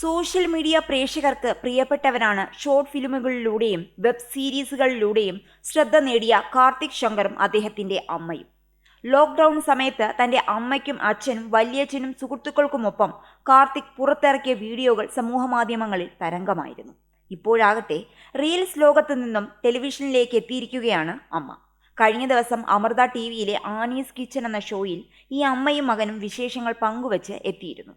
Social media പ്രേക്ഷകർക്ക് പ്രിയപ്പെട്ടവരാണ് short ഫിലിമുകളിലൂടെയും web സീരീസുകളിലൂടെയും ശ്രദ്ധ നേടിയ കാർത്തിക് ശങ്കറും അദ്ദേഹത്തിന്റെ അമ്മയും. ലോക്ക്ഡൗൺ സമയത്ത് തന്റെ അമ്മയ്ക്കും അച്ഛനും വല്യച്ഛനും സുഹൃത്തുക്കൾക്കുമൊപ്പം കാർത്തിക് പുറത്തിറക്കിയ വീഡിയോകൾ സമൂഹമാധ്യമങ്ങളിൽ തരംഗമായിരുന്നു. ഇപ്പോഴാകട്ടെ റീൽസ് ലോകത്ത് നിന്നും ടെലിവിഷനിലേക്ക് എത്തിയിരിക്കുകയാണ് അമ്മ. കഴിഞ്ഞ ദിവസം അമൃത ടി വിയിലെ ആനീസ് കിച്ചൺ എന്ന ഷോയിൽ ഈ അമ്മയും മകനും വിശേഷങ്ങൾ പങ്കുവച്ച് എത്തിയിരുന്നു.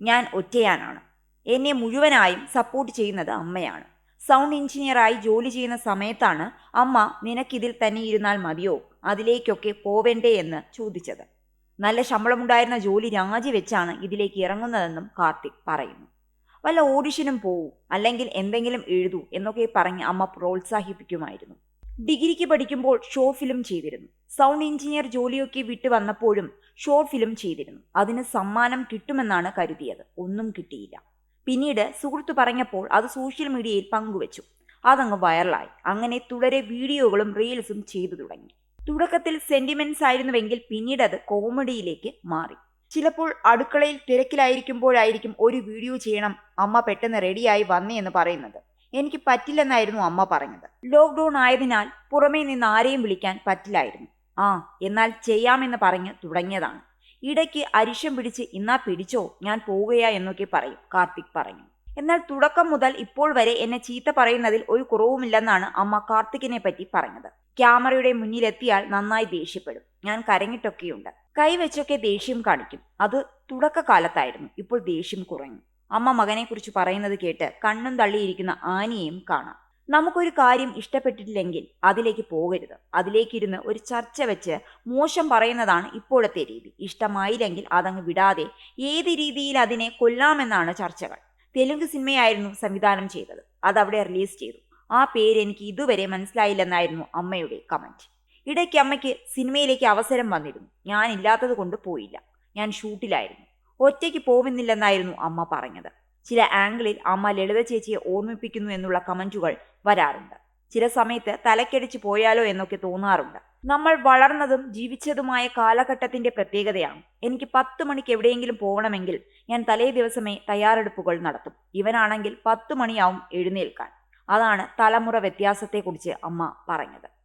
ഞാൻ ഒറ്റയാനാണ്. എന്നെ മുഴുവനായും സപ്പോർട്ട് ചെയ്യുന്നത് അമ്മയാണ്. സൗണ്ട് എഞ്ചിനീയറായി ജോലി ചെയ്യുന്ന സമയത്താണ് അമ്മ നിനക്കിതിൽ തന്നെ ഇരുന്നാൽ മതിയോ? അതിലേക്കൊക്കെ പോവേണ്ടേ എന്ന് ചോദിച്ചത്. നല്ല ശമ്പളമുണ്ടായിരുന്ന ജോലി രാജിവെച്ചാണ് ഇതിലേക്ക് ഇറങ്ങുന്നതെന്നും കാർത്തിക് പറയുന്നു. വല്ല ഓഡിഷനും പോവൂ അല്ലെങ്കിൽ എന്തെങ്കിലും എഴുതൂ എന്നൊക്കെ പറഞ്ഞ് അമ്മ പ്രോത്സാഹിപ്പിക്കുമായിരുന്നു. ഡിഗ്രിക്ക് പഠിക്കുമ്പോൾ ഷോർട്ട് ഫിലിം ചെയ്തിരുന്നു. സൗണ്ട് എഞ്ചിനീയർ ജോലിയൊക്കെ വിട്ടു വന്നപ്പോഴും ഷോർട്ട് ഫിലിം ചെയ്തിരുന്നു. അതിന് സമ്മാനം കിട്ടുമെന്നാണ് കരുതിയത്. ഒന്നും കിട്ടിയില്ല. പിന്നീട് സുഹൃത്തു പറഞ്ഞപ്പോൾ അത് സോഷ്യൽ മീഡിയയിൽ പങ്കുവച്ചു. അതങ്ങ് വൈറലായി അങ്ങനെ തുടരെ വീഡിയോകളും റീൽസും ചെയ്തു തുടങ്ങി. തുടക്കത്തിൽ സെന്റിമെന്റ്സ് ആയിരുന്നുവെങ്കിൽ പിന്നീട് അത് കോമഡിയിലേക്ക് മാറി. ചിലപ്പോൾ അടുക്കളയിൽ തിരക്കിലായിരിക്കുമ്പോഴായിരിക്കും ഒരു വീഡിയോ ചെയ്യണം അമ്മ പെട്ടെന്ന് റെഡിയായി വന്നേ എന്ന് പറയുന്നത്. എനിക്ക് പറ്റില്ലെന്നായിരുന്നു അമ്മ പറഞ്ഞത്. ലോക്ക്ഡൌൺ ആയതിനാൽ പുറമേ നിന്ന് ആരെയും വിളിക്കാൻ പറ്റില്ലായിരുന്നു. ആ എന്നാൽ ചെയ്യാമെന്ന് പറഞ്ഞ് തുടങ്ങിയതാണ്. ഇടയ്ക്ക് അരിശം പിടിച്ച് ഇന്നാ പിടിച്ചോ ഞാൻ പോവുകയാ എന്നൊക്കെ പറയും. കാർത്തിക് പറഞ്ഞു. എന്നാൽ തുടക്കം മുതൽ ഇപ്പോൾ വരെ എന്നെ ചീത്ത പറയുന്നതിൽ ഒരു കുറവുമില്ലെന്നാണ് അമ്മ കാർത്തിക്കിനെ പറ്റി പറഞ്ഞത്. ക്യാമറയുടെ മുന്നിലെത്തിയാൽ നന്നായി ദേഷ്യപ്പെടും. ഞാൻ കരങ്ങിട്ടൊക്കെയുണ്ട് കൈവച്ചൊക്കെ ദേഷ്യം കാണിക്കും. അത് തുടക്കകാലത്തായിരുന്നു. ഇപ്പോൾ ദേഷ്യം കുറഞ്ഞു. അമ്മ മകനെക്കുറിച്ച് പറയുന്നത് കേട്ട് കണ്ണും തള്ളിയിരിക്കുന്ന ആനിയെയും കാണാം. നമുക്കൊരു കാര്യം ഇഷ്ടപ്പെട്ടിട്ടില്ലെങ്കിൽ അതിലേക്ക് പോകരുത്. അതിലേക്കിരുന്ന് ഒരു ചർച്ച വെച്ച് മോശം പറയുന്നതാണ് ഇപ്പോഴത്തെ രീതി. ഇഷ്ടമായില്ലെങ്കിൽ അതങ്ങ് വിടാതെ ഏത് രീതിയിൽ അതിനെ കൊല്ലാമെന്നാണ് ചർച്ചകൾ. തെലുങ്ക് സിനിമയായിരുന്നു സംവിധാനം ചെയ്തത്. അതവിടെ റിലീസ് ചെയ്തു. ആ പേര് എനിക്ക് ഇതുവരെ മനസ്സിലായില്ലെന്നായിരുന്നു അമ്മയുടെ കമന്റ് ഇടയ്ക്ക് അമ്മയ്ക്ക് സിനിമയിലേക്ക് അവസരം വന്നിരുന്നു. ഞാനില്ലാത്തത് കൊണ്ട് പോയില്ല. ഞാൻ ഷൂട്ടിലായിരുന്നു. ഒറ്റയ്ക്ക് പോകുന്നില്ലെന്നായിരുന്നു അമ്മ പറഞ്ഞത്. ചില ആംഗിളിൽ അമ്മ ലളിത ചേച്ചിയെ ഓർമ്മിപ്പിക്കുന്നു എന്നുള്ള കമന്റുകൾ വരാറുണ്ട്. ചില സമയത്ത് തലക്കടിച്ച് പോയാലോ എന്നൊക്കെ തോന്നാറുണ്ട്. നമ്മൾ വളർന്നതും ജീവിച്ചതുമായ കാലഘട്ടത്തിന്റെ പ്രത്യേകതയാണ്. എനിക്ക് പത്ത് മണിക്ക് എവിടെയെങ്കിലും പോകണമെങ്കിൽ ഞാൻ തലേ ദിവസമേ തയ്യാറെടുപ്പുകൾ നടത്തും. ഇവനാണെങ്കിൽ പത്ത് മണിയാവും എഴുന്നേൽക്കാൻ. അതാണ് തലമുറ വ്യത്യാസത്തെക്കുറിച്ച് അമ്മ പറഞ്ഞത്.